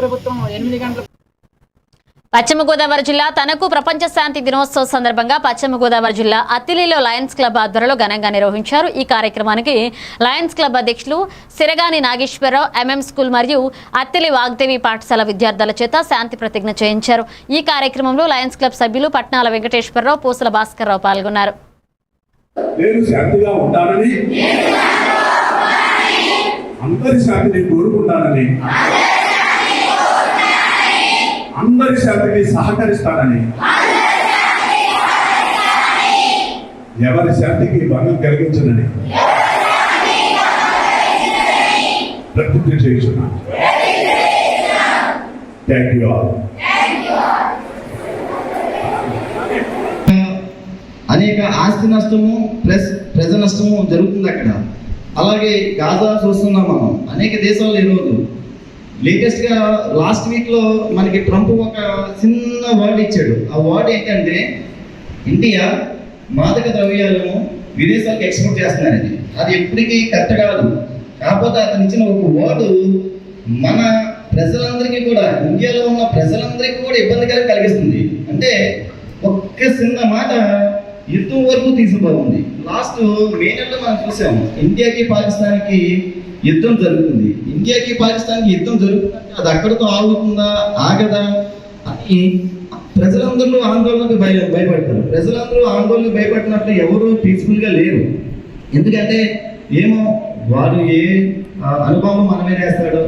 ప్రభుత్వం ఎనిమిది గంటల పశ్చిమ గోదావరి జిల్లా తనకు ప్రపంచ శాంతి దినోత్సవం సందర్భంగా పశ్చిమ గోదావరి జిల్లా అత్తిలిలో లయన్స్ క్లబ్ ఆధ్వర్యంలో ఘనంగా నిర్వహించారు. ఈ కార్యక్రమానికి లయన్స్ క్లబ్ అధ్యక్షులు సిరగాని నాగేశ్వరరావు ఎంఎం స్కూల్ మరియు అత్తిలి వాగ్దేవి పాఠశాల విద్యార్థుల చేత శాంతి ప్రతిజ్ఞ చేయించారు. ఈ కార్యక్రమంలో లయన్స్ క్లబ్ సభ్యులు పట్నాల వెంకటేశ్వరరావు పూసల భాస్కర్రావు పాల్గొన్నారు. నేను శాంతిగా ఉంటానని అందరి శాంతిని కోరుకుంటానని అందరి శాంతిని సహకరిస్తానని. ఎవరి శాంతికి భంగం కలిగించనని. ప్రతిజ్ఞ చేయించున్నాను థ్యాంక్ యూ ఆల్ అనేక ఆస్తి నష్టము ప్లస్ ప్రజ నష్టము జరుగుతుంది అక్కడ. అలాగే గాజా చూస్తున్నాం మనం. అనేక దేశాలు ఈరోజు లేటెస్ట్గా లాస్ట్ వీక్లో మనకి ట్రంప్ ఒక చిన్న వర్డ్ ఇచ్చాడు. ఆ వర్డ్ ఏంటంటే ఇండియా మాదక ద్రవ్యాలను విదేశాలకు ఎక్స్పోర్ట్ చేస్తున్నారని. అది ఎప్పటికీ కరెక్ట్ కాదు. కాకపోతే అతను ఇచ్చిన ఒక వార్డు మన ప్రజలందరికీ కూడా ఇండియాలో ఉన్న ప్రజలందరికీ కూడా ఇబ్బందికరం కలిగిస్తుంది. అంటే ఒక్క చిన్న మాట యుద్ధం వరకు తీసుకుపోతుంది లాస్ట్ మే నెలలో మనం చూసాము ఇండియాకి పాకిస్తాన్కి యుద్ధం జరుగుతుంది. ఇండియాకి పాకిస్తాన్కి యుద్ధం జరుగుతుందంటే అది అక్కడితో ఆగుతుందా? ఆగదా? అని ప్రజలందరూ ఆందోళనకు భయ భయపడతారు. ప్రజలందరూ ఆందోళనకు భయపడినట్లు ఎవరు పీస్ఫుల్గా లేరు. ఎందుకంటే ఏమో వారు ఏ అనుభవం మన మీద వేస్తాడు